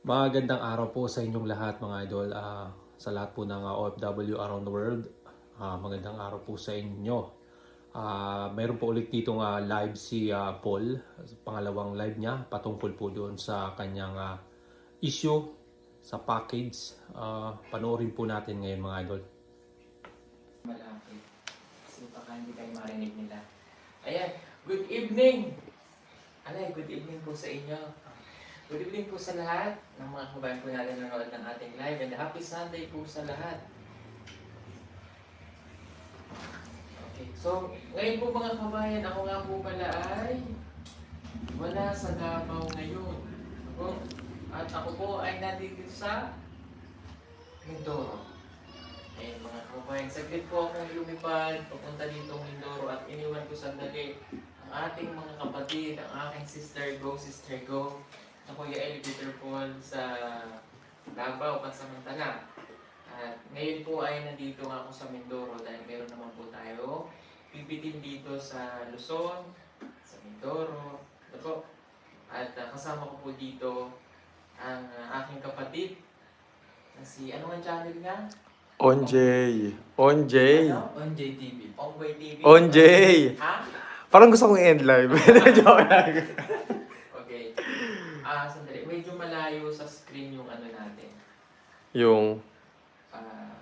Magandang araw po sa inyong lahat mga idol. Ah, sa lahat po ng ah, OFW around the world, ah, magandang araw po sa inyo. Ah, meron po ulit ditong ah, live si ah, Paul, pangalawang live niya patungkol po doon sa kanyang ah, issue sa package. Ah, panoorin po natin ngayon mga idol. malaki. Kasi baka hindi tayo marinig nila. Ayan, good evening! Alay, good evening po sa inyo. Good evening po sa lahat ng mga kabayan po natin nanonood ng ating live and happy Sunday po sa lahat. Okay, so ngayon po mga kabayan, ako nga po pala ay wala sa Davao ngayon. Ako, at ako po ay nandito sa Mindoro. Eh, mga kababayan, saglit po akong lumipad papunta dito Mindoro at iniwan ko sandali ang ating mga kapatid, ang aking sister go, sister go, sa Kuya Eli Peter Paul sa Davao, Pansamantala. At ngayon po ay nandito nga ako sa Mindoro dahil meron naman po tayo pipitin dito sa Luzon, sa Mindoro, po. At ah, kasama ko po dito ang ah, aking kapatid na si, ano ang channel niya? Onjay. Onjay. Ano? On JTV. Ongway TV. Onjay. Ha? Parang gusto kong end live. Joke lang. Okay. Ah, sandali. Medyo malayo sa screen yung ano natin. Yung Ah,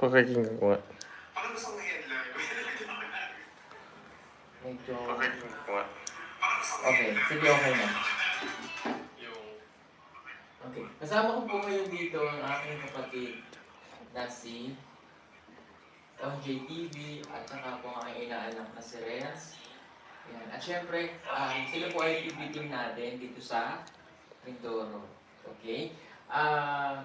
pakikinggan ko nga. medyo... Pakikinggan ko nga. Okay. Sige, okay na. Okay. Kasama ko po ngayon dito ang aking kapatid na si OJ TV at saka po ang aking inaanak na si Renz. Yan. At syempre, um, sila po ay pipitin natin dito sa Mindoro. Okay? Ah...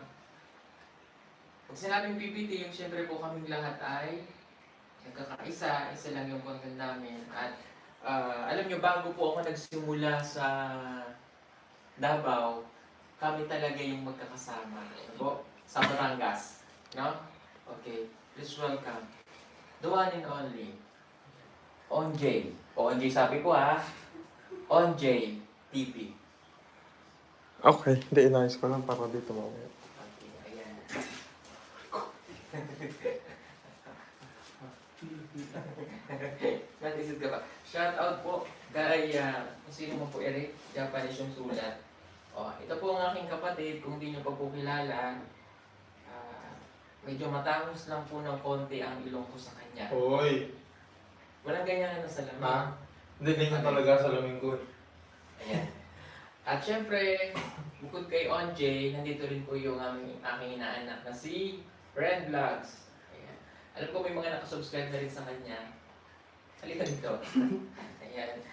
pag sinabing PPT, yung syempre po kaming lahat ay nagkakaisa, isa lang yung content namin. At ah, alam nyo, bago po ako nagsimula sa Davao, kami talaga yung magkakasama. Ano po? Sa Batangas. No? Okay. Please welcome. The one and only. Onjay. O Onjay sabi ko ha. Onjay TV. Okay, hindi inayos ko lang para dito mamaya. Okay, ayan. Natisod ka ba? Shout out po kay uh, kung sino mo po Eric, Japanese yung sulat. Oh, ito po ang aking kapatid, kung hindi niyo pa po kilala. ah, medyo matangos lang po ng konti ang ilong ko sa kanya. Hoy! Walang ganyan na sa lamin. Ha? Hindi, ganyan talaga sa laming ko. Ayan. At syempre, bukod kay OJ, nandito rin po yung aming, aking inaanak na si Ren Vlogs. Ayan. Alam ko may mga nakasubscribe na rin sa kanya. Halika dito. Ayan.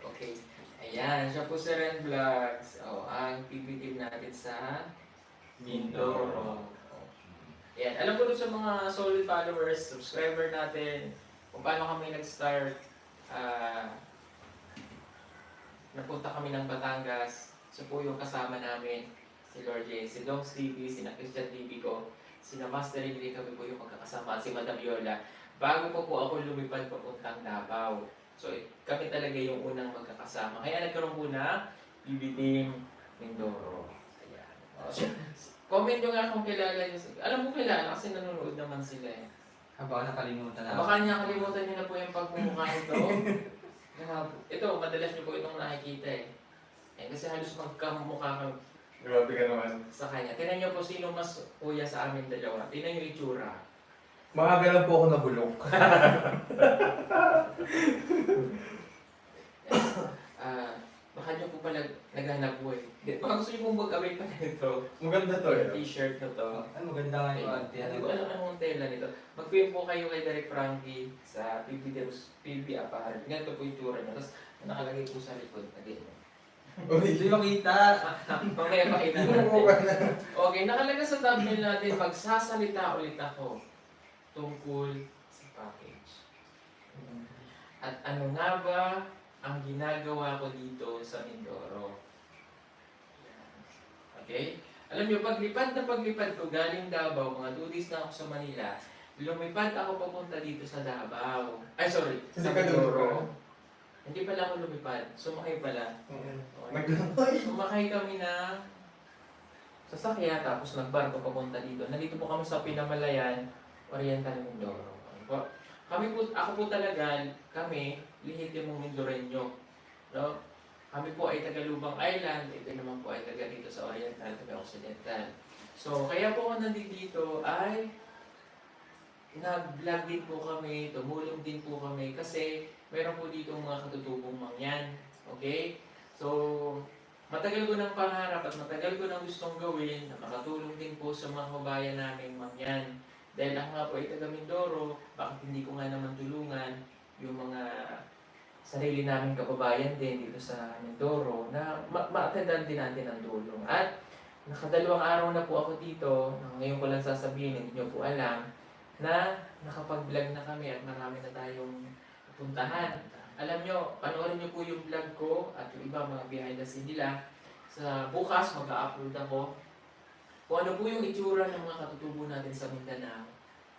Okay. Ayan, siya po si Ren Vlogs. O, ang PB team natin sa Mindoro. Ayan. Alam ko dun sa mga solid followers, subscriber natin, kung paano kami nag-start. Ah, napunta kami ng Batangas. So po yung kasama namin, si Lord J, si Dogs TV, si Christian TV ko, si Master Ridley, kami po yung magkakasama, si Madam Yola. Bago pa po ako lumipad papuntang Davao. So kami talaga yung unang magkakasama. Kaya nagkaroon po na BB Team Mindoro. Ayan. O, so, comment nyo nga kung kilala nyo. Alam mo kilala kasi nanonood naman sila eh. Baka nakalimutan na. Baka niya kalimutan niyo na po yung pagmumukha nito. Ito, madalas niyo po itong nakikita eh. eh kasi halos magkamukha kang Grabe ka naman. sa kanya. Tingnan niyo po sino mas kuya sa amin dalawa. Tingnan niyo yung itsura. Maaga lang po ako nabulok. Ah, baka niyo po pala naghanap buhay. Di- Baka gusto niyo pong mag-away pa nito. Maganda to eh. T-shirt na to. Ay, maganda nga yung ante. Hindi ko alam anong tela nito. Mag-film po kayo kay Derek Frankie sa PB, Deus- PB Apparel. Ganito po yung itsura niya. Tapos nakalagay po sa likod. Again. Hindi makita. Mamaya pakita natin. Okay, nakalagay sa thumbnail natin, magsasalita ulit ako tungkol sa package. At ano nga ba ang ginagawa ko dito sa Mindoro? Okay? Alam niyo, paglipad na paglipad ko galing Davao, mga 2 days na ako sa Manila, lumipad ako papunta dito sa Davao. Ay, sorry, Hindi sa ka Mindoro. Hindi pala ako lumipad. Sumakay pala. Okay. Naglangoy. Sumakay kami ng sasakyan, tapos nagbarko papunta dito. Nandito po kami sa Pinamalayan, Oriental Mindoro. Ano po? Kami po, ako po talaga, kami, lihitimong Mindoreño. No? Kami po ay taga Lubang Island, ito naman po ay taga dito sa Oriental, taga Occidental. So, kaya po ako nandito dito ay nag-vlog din po kami, tumulong din po kami kasi meron po dito mga katutubong mangyan. Okay? So, matagal ko ng pangarap at matagal ko ng gustong gawin na makatulong din po sa mga kabayan namin mangyan. Dahil ako nga po ay taga Mindoro, bakit hindi ko nga naman tulungan yung mga sarili naming kababayan din dito sa Mindoro na ma- ma-attendan din natin ang tulong. At nakadalawang araw na po ako dito, ngayon ko lang sasabihin, hindi nyo po alam, na nakapag-vlog na kami at marami na tayong puntahan. Alam nyo, panoorin nyo po yung vlog ko at yung iba mga behind the scene nila. Sa bukas, mag-upload ako. Kung ano po yung itsura ng mga katutubo natin sa Mindanao,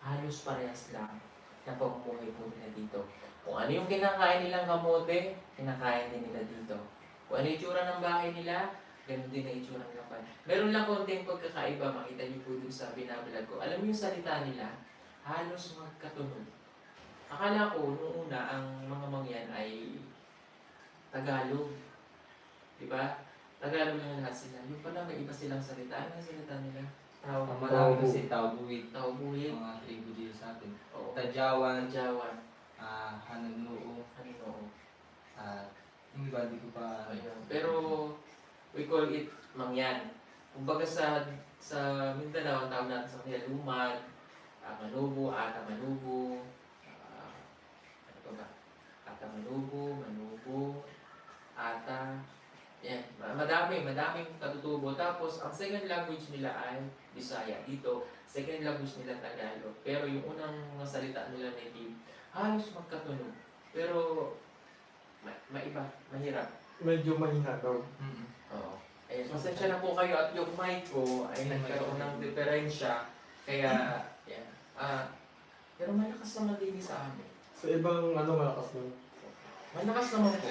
halos parehas lang na pamumuhay po nila dito. Kung ano yung kinakain nilang kamote, kinakain din nila dito. Kung ano yung itsura ng bahay nila, ganun din ang itsura ng lapan. Meron lang konting pagkakaiba, makita niyo po dun sa binablog ko. Alam mo yung salita nila, halos magkatunod. Akala ko, nung una, ang mga mangyan ay Tagalog. Di ba? Tagalog lang lahat sila. Yung pala may iba silang salita. Ano yung salita nila? Tao, Ang marami kasi tao buwit. tao buhit, Mga tribu dito sa atin. o Tadyawan, Jawan, ah, Hananuo, ano no. at yung iba di ko pa... Ayun. Pero, we call it mangyan. Kumbaga sa sa Mindanao, ang tawag natin sa kanila lumad, uh, manubo, ata manubo, ah, ano pa ba? Ata manubo, manubo, ata, yan. Ma- Madami, madaming katutubo. Tapos, ang second language nila ay Bisaya. Dito, second language nila Tagalog. Pero yung unang mga salita nila native, halos magkatunog. Pero, ma- maiba, mahirap. Medyo mahina daw. Mm-mm. Oo. Ayun, pasensya na po kayo at yung mic ko ay nagkaroon ng diferensya. Kaya, yan. Ah, pero malakas naman din sa amin. Sa ibang ano malakas na. Malakas naman po.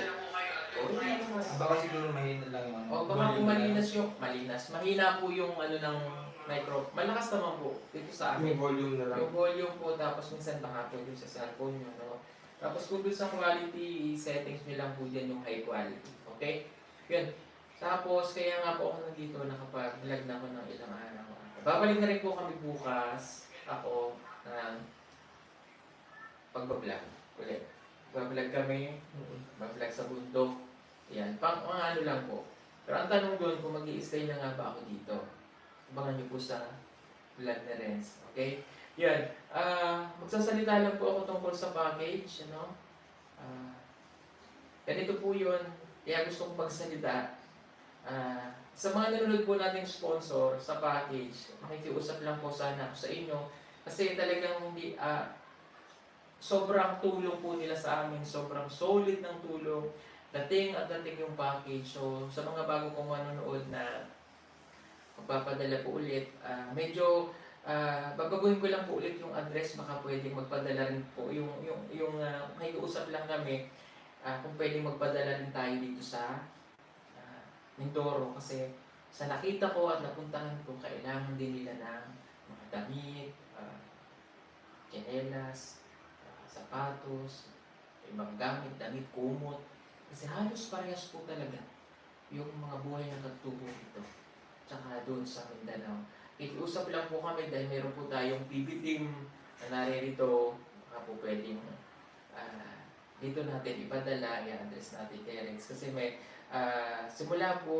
Oo, hindi naman. Baka siguro mahina lang yung ano. O baka kung malinas yung, malinas, mahina po yung ano ng micro. Malakas naman po dito sa amin. Yung volume na lang. Yung volume po, tapos minsan baka po yung sa cellphone nyo, no? Tapos kung doon sa quality settings nyo lang po dyan yung high quality. Okay? Yun. Tapos, kaya nga po ako nandito, nakapag-vlog na ako ng ilang araw. Babalik na rin po kami bukas, ako, ng pagbablog ulit. Bablog kami, bablog sa bundok. Yan, pang mga ano lang po. Pero ang tanong doon, kung mag stay na nga ba ako dito? Abangan niyo po sa vlog na Renz. Okay? Yan. Ah, magsasalita lang po ako tungkol sa package, ano? Ah, ganito po 'yun. Kaya gusto kong magsalita. Ah, sa mga nanonood po nating sponsor sa package, makikiusap lang po sana ako sa inyo kasi talagang hindi ah, sobrang tulong po nila sa amin, sobrang solid ng tulong. Dating at dating yung package. So, sa mga bago kong manonood na magpapadala po ulit, ah, medyo Ah, babaguhin ko lang po ulit yung address, baka pwedeng magpadala rin po. Yung, yung, yung uh, usap lang kami, ah, kung pwedeng magpadala rin tayo dito sa ah, Mindoro. Kasi sa nakita ko at napuntahan ko, kailangan din nila ng mga damit, uh, tsinelas, ah, sapatos, ibang gamit, damit, kumot. Kasi halos parehas po talaga yung mga buhay ng katubo dito. Tsaka doon sa Mindanao. Ikiusap lang po kami dahil meron po tayong PB team na naririto. Baka po pwedeng ah, dito natin ipadala, i-address natin kay Rex. Kasi may, ah, simula po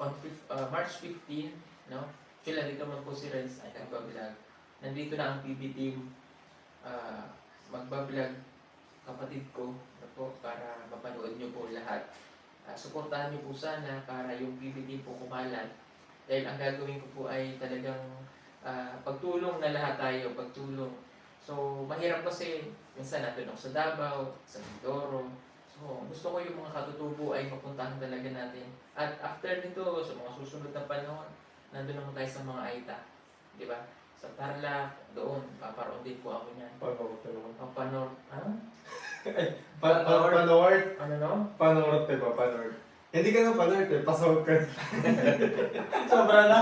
on ah, March 15, no? Sila dito man po si Rex ay nagbablog. Nandito na ang PB team ah, magbablog kapatid ko na po para mapanood nyo po lahat. Ah, suportahan nyo po sana para yung team po kumalat dahil ang gagawin ko po ay talagang ah, pagtulong na lahat tayo, pagtulong. So, mahirap kasi, minsan natin ako sa Davao, sa Mindoro. So, gusto ko yung mga katutubo ay mapuntahan talaga natin. At after nito, sa mga susunod na panahon, nandun naman tayo sa mga Aita. Di ba? Sa Tarlac, doon, paparoon din po ako niyan. Panort naman. Papanor, ha? Pa- pa- Panort. Ano no? Panort, diba? Panort. Hindi ka na panort eh. Pasok ka. Sobra na.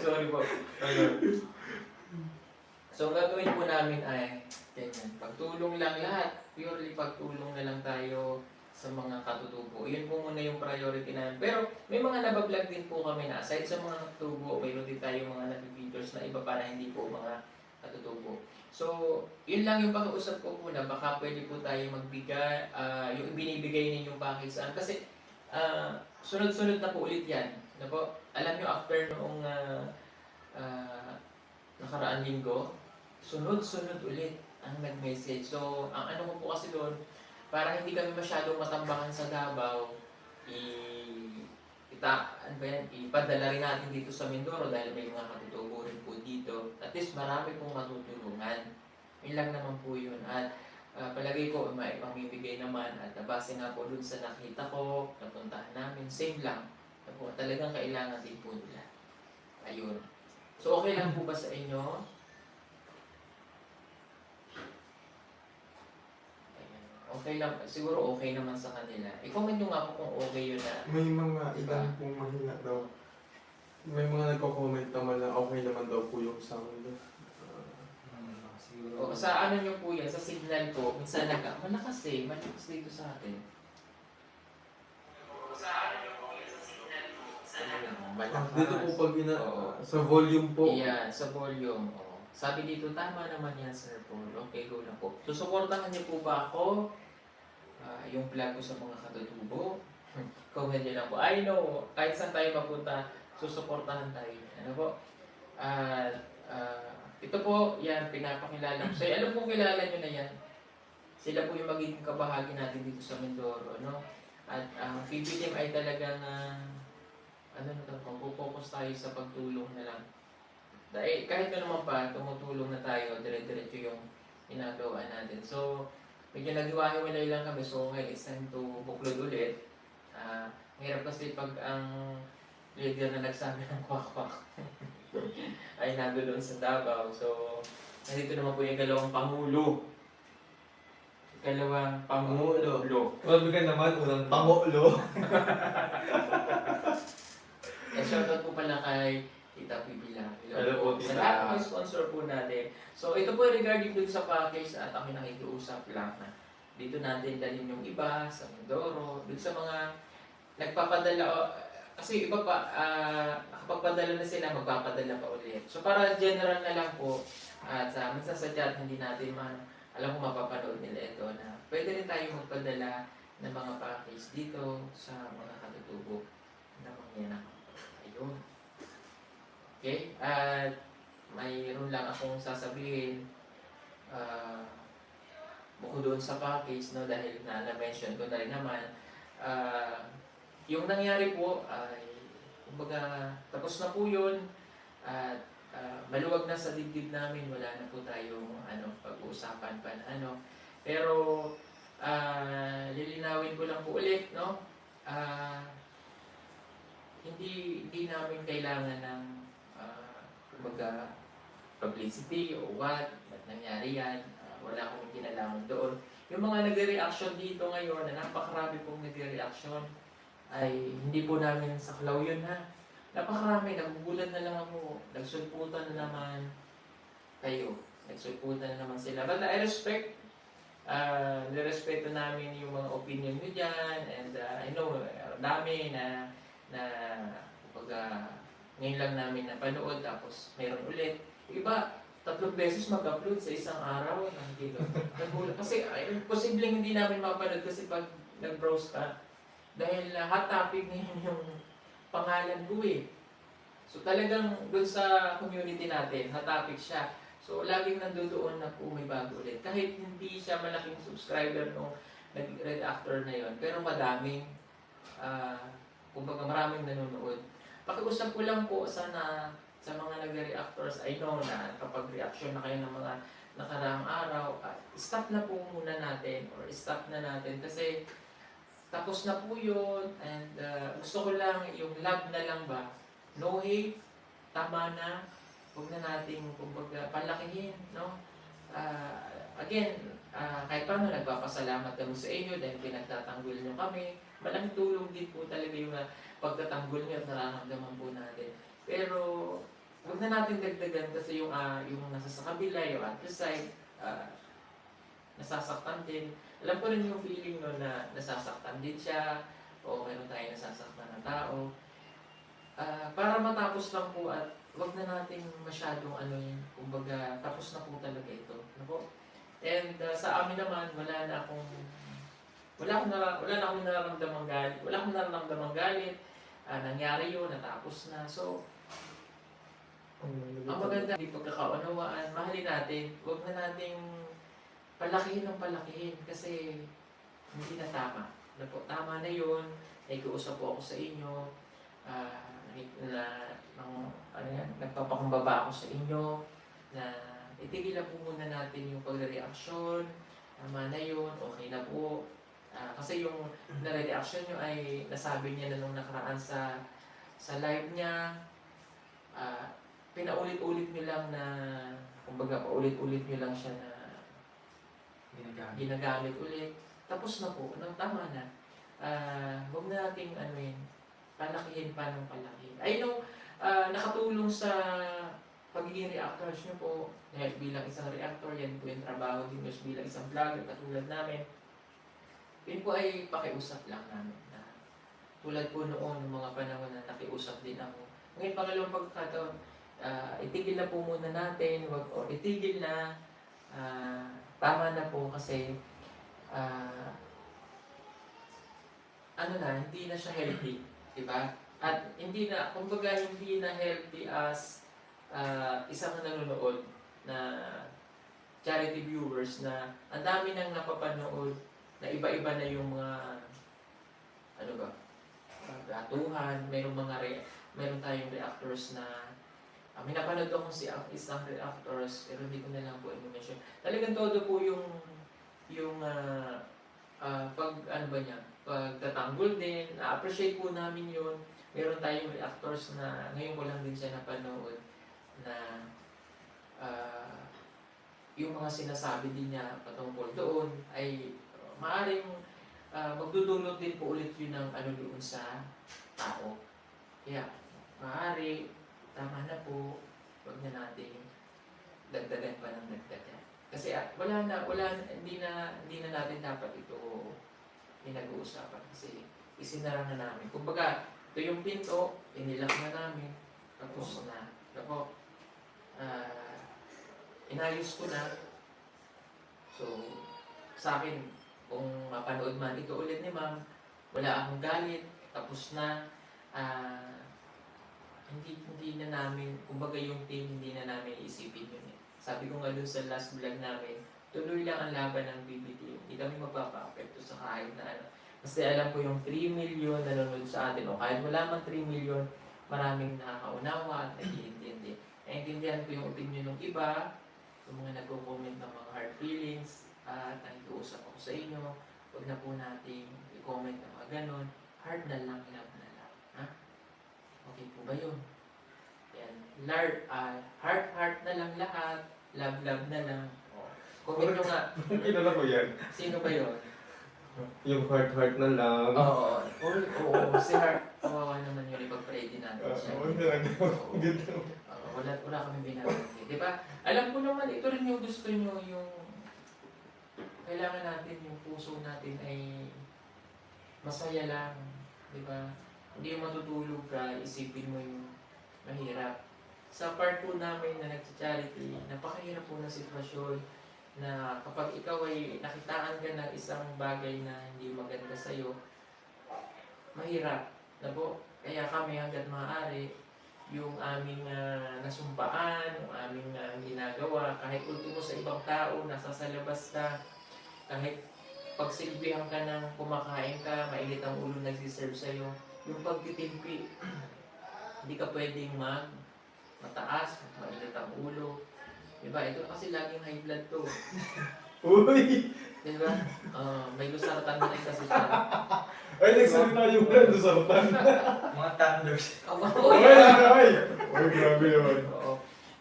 Sorry po. Ayun. So, ang gagawin po namin ay, ganyan, pagtulong lang lahat. Purely pagtulong na lang tayo sa mga katutubo. Yun po muna yung priority namin. Pero may mga nabablog din po kami na aside sa mga katutubo, mayroon din tayo mga nag-videos na iba para hindi po mga katutubo. So, yun lang yung pag-uusap ko po na baka pwede po tayo magbigay, ah, yung binibigay ninyong package. saan. Kasi, ah, sunod-sunod na po ulit yan. Ano po? Alam nyo, after noong ah, ah, nakaraan linggo, sunod-sunod ulit ang nag-message. So, ang ano ko po kasi doon, para hindi kami masyadong matambakan sa Davao, i ita, ano ba yan, ipadala rin natin dito sa Mindoro dahil may mga katutubo rin po dito. At least marami pong matutulungan. Yun lang naman po yun. At ah, palagay ko, may pamibigay naman at nabase nga po dun sa nakita ko, napuntahan namin, same lang. Po, talagang kailangan din po nila. Ayun. So okay lang po ba sa inyo? Ayan. Okay lang. Siguro okay naman sa kanila. I-comment nyo nga po kung okay yun na. May mga ilan pong mahina daw. May mga nagko-comment naman na okay naman daw po yung sound. Ah, Hmm, siguro. O, sa ano nyo po yan, sa signal ko, minsan nag malakas eh, malakas dito sa atin. Sa ano nyo po yan, sa signal ko, malakas. dito po pag ina Oo. sa volume po. Yan, sa volume. Oh. Sabi dito, tama naman yan, Sir Paul. Okay, go na po. Susuportahan niyo po ba ako? Ah, yung vlog ko sa mga katutubo? Comment niyo lang po. I know, kahit saan tayo mapunta, susuportahan tayo. Ano po? At, ah, ito po, yan, pinapakilala ko. So, alam kong kilala nyo na yan. Sila po yung magiging kabahagi natin dito sa Mindoro, no? At ang PB team ay talagang, ah, ano na ito, mag-focus tayo sa pagtulong na lang. Dahil kahit na naman pa, tumutulong na tayo, dire-diretso yung ginagawa natin. So, medyo naghiwa-hiwalay lang kami. So, ngayon it's time to buklod ulit. Ah, hirap kasi pag ang leader na nagsabi ng kwak-kwak ay nando doon sa Davao. So, nandito naman po yung dalawang pangulo. Dalawang pangulo. Grabe ka naman, unang pangulo. Eh, shoutout po pala kay Tita Pipi lang. Hello po, Sa Tita. lahat ng sponsor po natin. So, ito po regarding dun sa package at ako nakikiusap lang na dito natin dalhin yung iba sa Mindoro, dun sa mga nagpapadala, o- kasi iba pa, ah, nakapagpadala na sila, magpapadala pa ulit. So, para general na lang po, at uh, minsan sa chat, hindi natin man, alam ko mapapanood nila ito na pwede rin tayo magpadala ng mga package dito sa mga katutubo na mangyanak. Ayun. Okay? At mayroon lang akong sasabihin ah bukod doon sa package, no, dahil na na-mention ko na rin naman, ah yung nangyari po ay, kumbaga, tapos na po yun, at ah, maluwag na sa dibdib namin, wala na po tayong ano, pag-uusapan pa ano. Pero, ah lilinawin ko lang po ulit, no? Ah, hindi hindi namin kailangan ng kumbaga publicity o what, ba't nangyari yan, Ah, wala akong kinalaman doon. Yung mga nagre-reaction dito ngayon, na napakarami pong nagre-reaction, ay hindi po namin saklaw yun ha. Napakarami, nagugulat na lang ako, nagsulputan na naman kayo, nagsulputan na naman sila. But I respect uh, nirespeto namin yung mga opinion nyo dyan and uh, I know uh, dami na na kumbaga ngayon lang namin napanood tapos meron ulit. Iba, tatlong beses mag-upload sa isang araw. Nandito. Nagulat. Kasi ay, posibleng hindi namin mapanood kasi pag nag-browse ka, dahil uh, hot topic ngayon yung pangalan ko eh. So talagang doon sa community natin, hot topic siya. So, laging nandoon na po may bago ulit. Kahit hindi siya malaking subscriber nung nag-red actor na yon pero madaming, ah kumbaga maraming nanonood. Pakiusap ko lang po sana sa mga nag-reactors, I know na kapag reaction na kayo ng mga nakaraang araw, ah, stop na po muna natin or stop na natin kasi tapos na po yun and ah, gusto ko lang yung love na lang ba, no hate, tama na, huwag na nating kumbaga palakihin, no? Ah, again, ah, kahit paano nagpapasalamat kami sa inyo dahil pinagtatanggol nyo kami. Malaking tulong din po talaga yung ah, pagtatanggol nyo at nararamdaman po natin. Pero huwag na natin dagdagan kasi yung ah, yung nasa sa kabila, yung other side, ah, nasasaktan din. Alam ko rin yung feeling no na nasasaktan din siya o meron tayo nasasaktan na tao. Ah, para matapos lang po at wag na nating masyadong ano yun, kumbaga tapos na po talaga ito. Ano po? And ah, sa amin naman, wala na akong wala akong nara, wala na akong nararamdamang galit. Wala akong nararamdamang galit. Ah, nangyari yun, natapos na. So, ang maganda, di pagkakaunawaan, mahalin natin. Huwag na nating palakihin ng palakihin kasi hindi na tama. Na po, tama na yun. Nakikiusap po ako sa inyo. Ah, na, ng, ano yan, nagpapakumbaba ako sa inyo na itigil na po muna natin yung pagre-reaksyon. Tama na yun, okay na po. Ah, kasi yung nare-reaction nyo ay nasabi niya na nung nakaraan sa sa live niya. Ah, pinaulit-ulit nyo lang na, kumbaga paulit-ulit nyo lang siya na Ginagamit. ginagamit ulit. Tapos na po, no, tama na. Ah, huwag na nating ano yun, palakihin pa ng palakihin. Ay, no, ah, nakatulong sa pagiging reactors nyo po, dahil bilang isang reactor, yan po yung trabaho din nyo bilang isang vlogger katulad namin. Yun po ay pakiusap lang namin na tulad po noon, ng mga panahon na nakiusap din ako. Ngayon, pangalawang pagkakataon, ah, itigil na po muna natin, wag, o itigil na, ah, tama na po kasi ah, ano na, hindi na siya healthy, di ba? At hindi na, kumbaga hindi na healthy as ah, isang nanonood na charity viewers na ang dami nang napapanood na iba-iba na yung mga ano ba, gatuhan, mayroong mga re, mayroon tayong reactors na uh, may napanood ako si isang reactors pero hindi ko na lang po i-mention. Talagang todo po yung yung ah, ah, pag ano ba niya, pagtatanggol din, na-appreciate po namin yun. Meron tayong reactors na ngayon ko lang din siya napanood na ah, yung mga sinasabi din niya patungkol doon ay uh, maaring ah, magdudulot din po ulit yun ng ano doon sa tao. Kaya, maaari, tama na po, huwag na natin dagdagan pa ng dagdagan. Kasi ah, wala na, wala, na- hindi na, hindi na natin dapat ito pinag-uusapan kasi isinara na namin. Kumbaga, ito yung pinto, inilak na namin, tapos na. Ako, ah, inayos ko na. So, sa akin, kung mapanood man ito ulit ni ma'am, wala akong galit, tapos na, ah, hindi hindi na namin, kumbaga yung team, hindi na namin isipin yun eh. Sabi ko nga dun sa last vlog namin, tuloy lang ang laban ng BBT. Hindi kami magpapa-apekto sa kahit na ano. Kasi alam ko yung 3 million nanonood sa atin, o kahit wala man 3 million, maraming nakakaunawa at nag-iintindi. Naintindihan ko yung opinion ng iba, yung mga nagko-comment ng mga hard feelings, at nakikiusap ako sa inyo, huwag na po natin i-comment ng mga ganon. Hard na lang, love na lang. Ha? Okay po ba yun? Yan. Lar, ah, heart, heart na lang lahat. Love, love na lang. Oh. Comment nyo nga, Kilala ko yan. sino ba yun? Yung heart-heart na lang. Oo, oo, oo, si Heart. Kawawa naman yun, ipag-pray din natin siya. Oo, na Oo. Wala, wala kami binabagay. Di ba? Alam ko naman, ito rin yung gusto nyo, yung kailangan natin, yung puso natin ay masaya lang. Di ba? Hindi yung matutulog ka, isipin mo yung mahirap. Sa part po namin na nag-charity, napakahirap po na sitwasyon na kapag ikaw ay nakitaan ka ng isang bagay na hindi maganda sa'yo, mahirap. Na po, kaya kami hanggat maaari, yung aming ah, nasumpaan, yung aming ah, ginagawa, kahit ultimo sa ibang tao, nasa sa labas ka, kahit pagsilbihan ka ng kumakain ka, mainit ang ulo nagsiserve sa'yo, yung pagtitimpi, hindi ka pwedeng mag mataas, mainit ang ulo. Diba? Ito kasi laging high blood to. Uy! Diba? Ah, may lusartan na rin kasi siya. Ay, nagsalita yung brand sa sartan. Mga thunders. Ay, ay! Ay, grabe naman. Oo.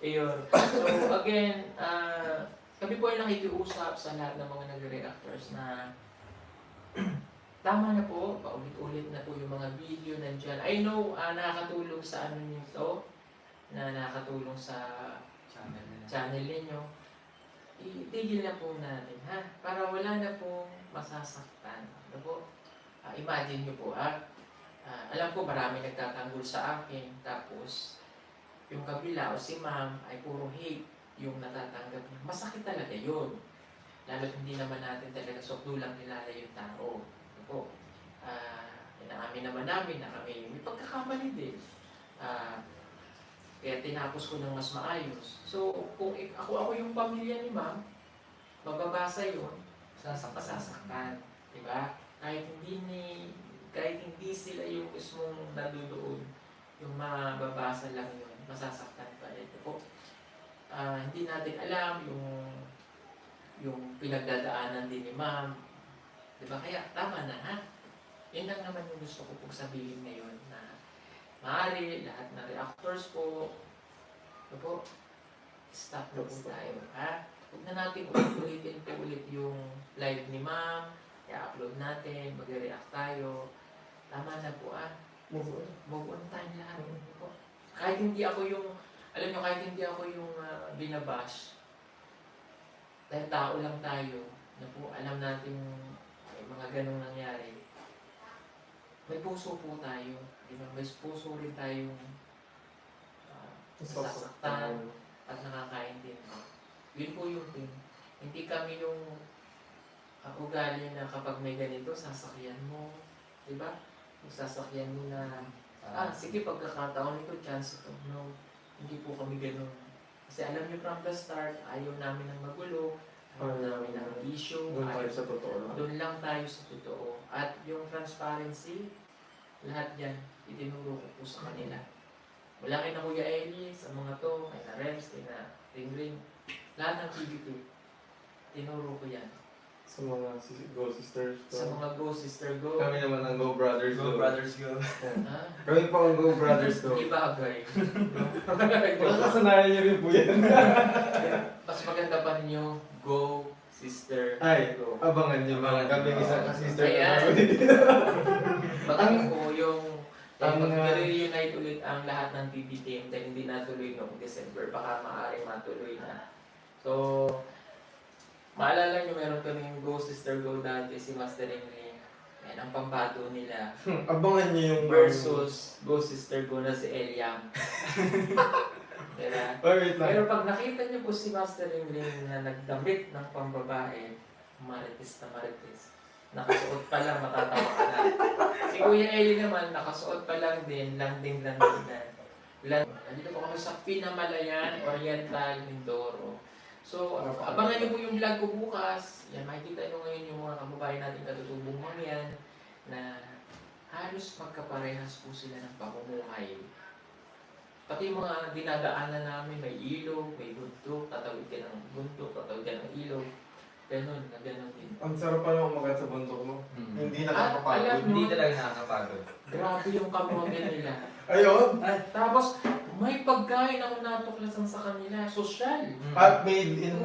Ayun. So again, ah, kami po ay nakikiusap sa lahat ng mga nagre-reactors na tama na po, paulit-ulit na po yung mga video nandyan. I know ah, nakakatulong sa ano nito, na nakakatulong sa Channel nila. channel ninyo. Itigil na po natin, ha? Para wala na pong masasaktan. Ano po? Ah, imagine nyo po, ah, ah, alam ko marami nagtatanggol sa akin, tapos yung kabila o si ma'am ay puro hate yung natatanggap niya. Masakit talaga yun. Lalo hindi naman natin talaga sukdulang kilala yung tao. Ano po? Ah, inaamin naman namin na kami may pagkakamali din. Ah, kaya tinapos ko ng mas maayos. So, kung ako ako yung pamilya ni ma'am, mababasa yun, Sasaktan. masasaktan. Diba? Kahit hindi ni kahit hindi sila yung mismong nandoon, yung mababasa lang yun, masasaktan pa rin. Po. Ah, hindi natin alam yung yung pinagdadaanan din ni ma'am. Diba? Kaya tama na ha. Yan lang naman yung gusto ko pong sabihin ngayon na maaari lahat ng reactors po, ano po, stop na po tayo. Ha? Huwag na natin ulit-ulitin po ulit yung live ni ma'am, i-upload natin, mag-react tayo. Tama na po ah. Move on. Move on tayo lahat. Ano po. Kahit hindi ako yung, alam nyo, kahit hindi ako yung ah, binabash, dahil tao lang tayo, na po, alam natin may mga ganong nangyari. May puso po tayo. Di ba? May puso rin tayong ah, nasasaktan at nakakaintindi. Yun po yung thing. Hindi kami yung uh, ugali na kapag may ganito, sasakyan mo. Di ba? Sasakyan mo na, ah, sige, pagkakataon nito, chance ito. No, hindi po kami ganun. Kasi alam niyo from the start, ayaw namin ng magulo, ayaw Ayaw namin ng issue, Doon tayo sa totoo lang. doon lang tayo sa totoo. At yung transparency, lahat yan, itinuro ko po sa kanila. Wala kay na Kuya Eli, sa mga to, kay na Rems, kay na Ring Ring, lahat ng PBT, tinuro ko yan. Sa mga sis- Go Sisters. Sa mga Go Sister Go, Kami naman ang Go Brothers Go brothers go. ha? Kami po ang Go Brothers Go. Ibagay. Nakakasanayan niyo rin po yan. Mas maganda pa ninyo, Go Sister Ay, Go. abangan niyo mga kami isang ka-sister. Ayan. na Baka Ang- po yung ang ang mga- reunite ulit ang lahat ng TV team dahil hindi natuloy noong December, baka maaaring matuloy na. So, maalala nyo, meron kaming Go Sister Go dati, si Master Ring Yan ang pambato nila. Abangan niyo yung Versus Go Sister Go na si Eliam. diba? Oh, wait lang. Pero pag nakita niyo po si Master Ring na nagdamit ng pambabae, marites na marites. Nakasuot pa lang, matatawa ka na. Si Kuya Eli naman, nakasuot pa lang din, landing lang din na. Nandito po kami sa Pinamalayan, Oriental, Mindoro. So, abangan niyo po yung vlog ko bukas. Yan, makikita niyo ngayon yung mga kababayan natin katutubong mangyan na halos magkaparehas po sila ng pamumuhay. Pati yung mga dinadaanan namin, may ilog, may bundok, tatawid ka ng bundok, tatawid ka ng ilog. Ganon, na ganon din. Ang sarap pa yung umagat sa bundok mo. Hmm. Hindi alam nakakapagod. Hindi talaga nakakapagod. Grabe yung kamote nila. Ayun. Tapos, may pagkain ako natuklasan sa kanila. Sosyal. Hmm. At made in,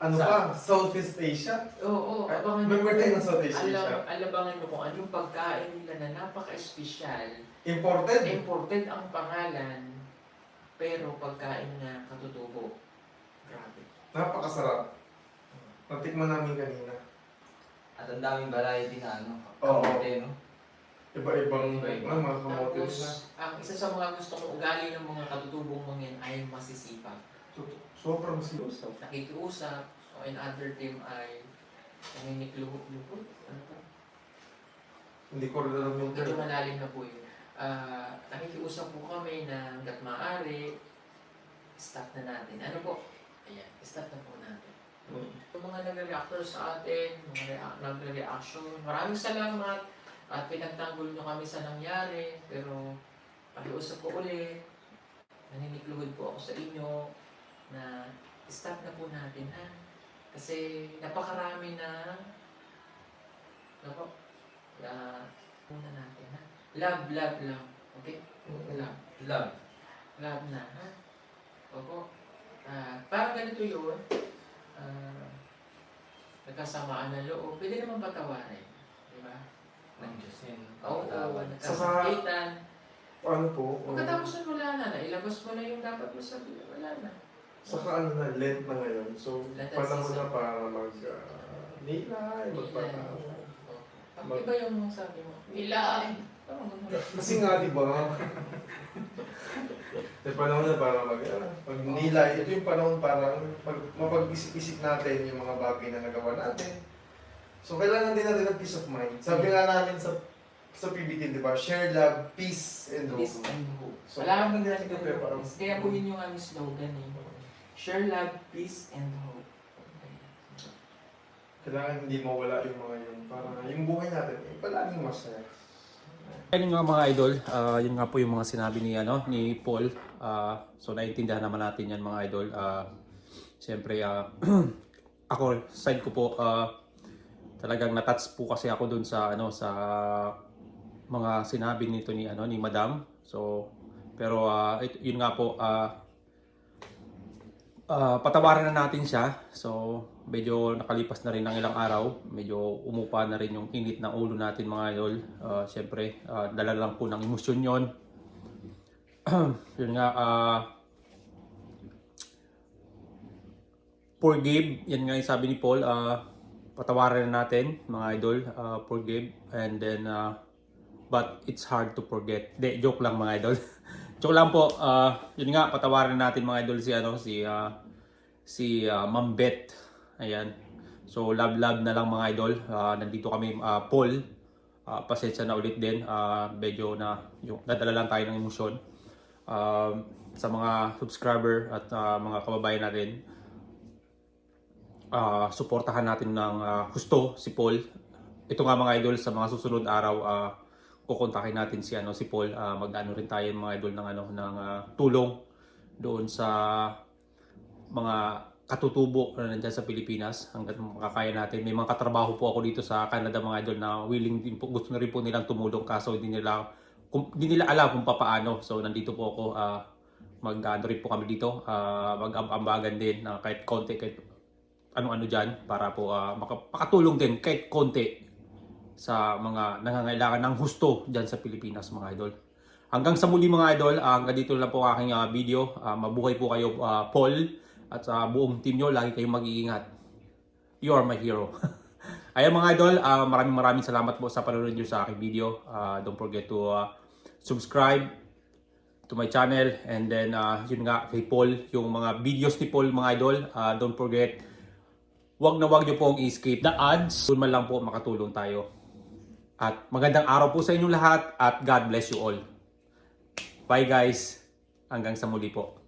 ano Sa- pa, Southeast Asia. Oo, oo. Abangan niyo. Member tayo ng Southeast Alam, Asia. alabangan niyo kung anong pagkain nila na napaka-espesyal. Imported. Imported ang pangalan, pero pagkain na katutubo. Grabe. Napakasarap. Natikman namin kanina. At ang daming variety na ano. Oo. kamote, no? Iba-ibang Iba-iba. ano, mga kamote Tapos, na. ang isa sa mga gusto kong ugali ng mga katutubong mga yan ay masisipag. Sobrang silusap. Nakikiusap, o in other team ay nanginikluhot-luhot. Ano pa? Hindi ko rin alam yung Medyo term. malalim na po yun. Ah, nakikiusap po kami na hanggat maaari, stop na natin. Ano po? Ayan, stop na po natin. Hmm. Yung mga nagre-reactor sa atin, mga rea- nagre-reaction, maraming salamat at pinagtanggol nyo kami sa nangyari. Pero pakiusap ko ulit, naninikluhod po ako sa inyo na stop na po natin ha. Kasi napakarami na Nako, uh, muna natin ha. Love, love, love. Okay? Love. Love. Love na ha. Opo. Ah, parang ganito yun. Ah, nagkasamaan ng loob. Pwede naman patawarin. Di ba? Ng Diyos yun. Oo, Patawad. nagkasakitan. Ano po? um, Pagkatapos nun, wala na. Nailabas mo na yung dapat mo sabihin. Wala na. Saka ano na, lent na ngayon. So, Lent panahon season. na para mag... Uh, nilay, magpatawa. Ang iba yung sabi mo. Nila. Parang ganun. Kasi nga, di ba? May panahon na para mag, ah, pag nilay, ito yung panahon para pag, mapag-isip-isip natin yung mga bagay na nagawa natin. So, kailangan din natin ng peace of mind. Sabi nga namin sa sa PBT, di ba? Share love, peace, and hope. Peace and hope. So, Wala kang Kaya ganun. parang- Kaya po yun yung aming slogan eh. Share love, peace, and hope. Kailangan hindi mawala yung mga yun. Para yung buhay natin, eh, palaging masaya. Ayun nga mga idol, ah, yun nga po yung mga sinabi ni ano ni Paul. Ah, so naiintindihan naman natin yan mga idol. Ah, Siyempre, ah, ako side ko po ah, talagang natouch po kasi ako dun sa ano sa mga sinabi nito ni ano ni Madam. So pero ah, it- yun nga po ah, ah, patawarin na natin siya. So medyo nakalipas na rin ng ilang araw. Medyo umupa na rin yung init ng ulo natin mga idol. Ah, Siyempre, ah, dala lang po ng emosyon yon. yun nga, ah, forgive. Yan nga yung sabi ni Paul. ah, patawarin na natin mga idol. ah, forgive. And then, ah, but it's hard to forget. De, joke lang mga idol. joke lang po. ah, yun nga, patawarin natin mga idol si ano, si ah, si ah, Ma'am Beth. Ayan. So love love na lang mga idol. Ah, nandito kami ah, Paul. Ah, pasensya na ulit din. Ah, medyo na yung nadala lang tayo ng emosyon. Um, sa mga subscriber at ah, mga kababayan natin. Ah, suportahan natin ng ah, husto si Paul. Ito nga mga idol sa mga susunod araw ah, kukontakin natin si ano si Paul. Ah, mag-ano rin tayo mga idol ng ano ng ah, tulong doon sa mga katutubo na nandyan sa Pilipinas hanggat makakaya natin. May mga katrabaho po ako dito sa Canada mga idol na willing din po, gusto na rin po nilang tumulong kaso hindi nila, kung, hindi nila alam kung papaano. So nandito po ako, ah mag-ano rin po kami dito, ah mag-ambagan din na kahit konti, kahit ano-ano dyan para po maka- makatulong din kahit konti sa mga nangangailangan ng husto dyan sa Pilipinas mga idol. Hanggang sa muli mga idol, ah, hanggang dito lang po aking ah, video. Ah, mabuhay po kayo ah, Paul at sa buong team nyo, lagi kayong mag-iingat. You are my hero. Ayan mga idol, ah, maraming maraming salamat po sa panonood nyo sa aking video. Ah, don't forget to ah, subscribe to my channel and then ah, yun nga kay Paul, yung mga videos ni Paul mga idol, ah, don't forget wag na wag nyo pong i-skip the ads. Doon man lang po makatulong tayo. At magandang araw po sa inyong lahat at God bless you all. Bye guys. Hanggang sa muli po.